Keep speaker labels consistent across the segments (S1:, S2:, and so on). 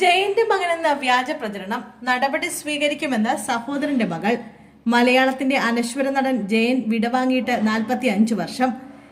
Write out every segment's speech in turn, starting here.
S1: ജയന്റെ മകനെന്ന വ്യാജ പ്രചരണം നടപടി സ്വീകരിക്കുമെന്ന് സഹോദരന്റെ മകൾ. മലയാളത്തിന്റെ അനശ്വര നടൻ ജയൻ വിടവാങ്ങിയിട്ട് നാൽപ്പത്തി വർഷം.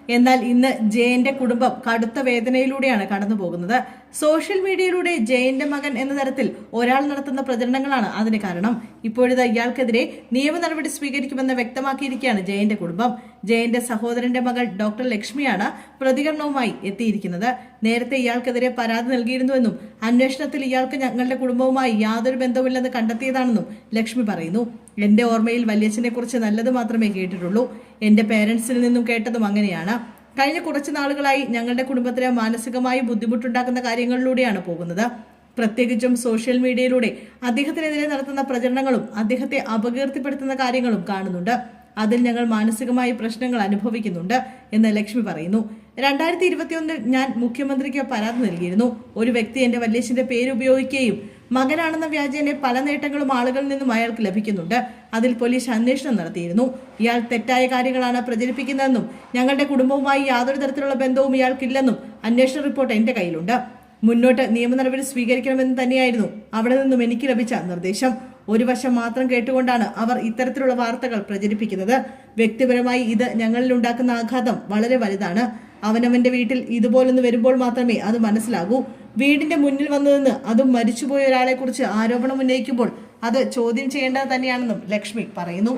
S1: എന്നാൽ ഇന്ന് ജയന്റെ കുടുംബം കടുത്ത വേദനയിലൂടെയാണ് കടന്നു പോകുന്നത് സോഷ്യൽ മീഡിയയിലൂടെ ജയന്റെ മകൻ എന്ന തരത്തിൽ ഒരാൾ നടത്തുന്ന പ്രചരണങ്ങളാണ് അതിന് കാരണം. ഇപ്പോഴിത് ഇയാൾക്കെതിരെ നിയമ നടപടി സ്വീകരിക്കുമെന്ന് വ്യക്തമാക്കിയിരിക്കുകയാണ് ജയന്റെ കുടുംബം. ജയന്റെ സഹോദരന്റെ മകൾ ഡോക്ടർ ലക്ഷ്മിയാണ് പ്രതികരണവുമായി എത്തിയിരിക്കുന്നത്. നേരത്തെ ഇയാൾക്കെതിരെ പരാതി നൽകിയിരുന്നുവെന്നും അന്വേഷണത്തിൽ ഇയാൾക്ക് ഞങ്ങളുടെ കുടുംബവുമായി യാതൊരു ബന്ധവുമില്ലെന്ന് കണ്ടെത്തിയതാണെന്നും ലക്ഷ്മി പറയുന്നു. എന്റെ ഓർമ്മയിൽ വല്യച്ഛനെ കുറിച്ച് നല്ലത് മാത്രമേ കേട്ടിട്ടുള്ളൂ. എന്റെ പേരൻസിൽ നിന്നും കേട്ടതും അങ്ങനെയാണ്. കഴിഞ്ഞ കുറച്ച് നാളുകളായി ഞങ്ങളുടെ കുടുംബത്തിന് മാനസികമായി ബുദ്ധിമുട്ടുണ്ടാക്കുന്ന കാര്യങ്ങളിലൂടെയാണ് പോകുന്നത്. പ്രത്യേകിച്ചും സോഷ്യൽ മീഡിയയിലൂടെ അദ്ദേഹത്തിനെതിരെ നടത്തുന്ന പ്രചരണങ്ങളും അദ്ദേഹത്തെ അപകീർത്തിപ്പെടുത്തുന്ന കാര്യങ്ങളും കാണുന്നുണ്ട്. അതിൽ ഞങ്ങൾ മാനസികമായി പ്രശ്നങ്ങൾ അനുഭവിക്കുന്നുണ്ട് എന്ന് ലക്ഷ്മി പറയുന്നു. രണ്ടായിരത്തി ഇരുപത്തിയൊന്നിൽ ഞാൻ മുഖ്യമന്ത്രിക്ക് പരാതി നൽകിയിരുന്നു. ഒരു വ്യക്തി എന്റെ വല്യേശിന്റെ പേര് ഉപയോഗിക്കുകയും മകനാണെന്ന വ്യാജേനെ പല നേട്ടങ്ങളും ആളുകളിൽ നിന്നും അയാൾക്ക് ലഭിക്കുന്നുണ്ട്. അതിൽ പോലീസ് അന്വേഷണം നടത്തിയിരുന്നു. ഇയാൾ തെറ്റായ കാര്യങ്ങളാണ് പ്രചരിപ്പിക്കുന്നതെന്നും ഞങ്ങളുടെ കുടുംബവുമായി യാതൊരു തരത്തിലുള്ള ബന്ധവും ഇയാൾക്കില്ലെന്നും അന്വേഷണ റിപ്പോർട്ട് എന്റെ കയ്യിലുണ്ട്. മുന്നോട്ട് നിയമ നടപടി സ്വീകരിക്കണമെന്ന് തന്നെയായിരുന്നു അവിടെ നിന്നും എനിക്ക് ലഭിച്ച നിർദ്ദേശം. ഒരു വശം മാത്രം കേട്ടുകൊണ്ടാണ് അവർ ഇത്തരത്തിലുള്ള വാർത്തകൾ പ്രചരിപ്പിക്കുന്നത്. വ്യക്തിപരമായി ഇത് ഞങ്ങളിൽ ഉണ്ടാക്കുന്ന ആഘാതം വളരെ വലുതാണ്. അവനവന്റെ വീട്ടിൽ ഇതുപോലൊന്ന് വരുമ്പോൾ മാത്രമേ അത് മനസ്സിലാകൂ. വീടിന്റെ മുന്നിൽ വന്നു നിന്ന് അതും മരിച്ചുപോയ ഒരാളെ കുറിച്ച് ആരോപണം ഉന്നയിക്കുമ്പോൾ അത് ചോദ്യം ചെയ്യേണ്ടത് തന്നെയാണെന്നും ലക്ഷ്മി പറയുന്നു.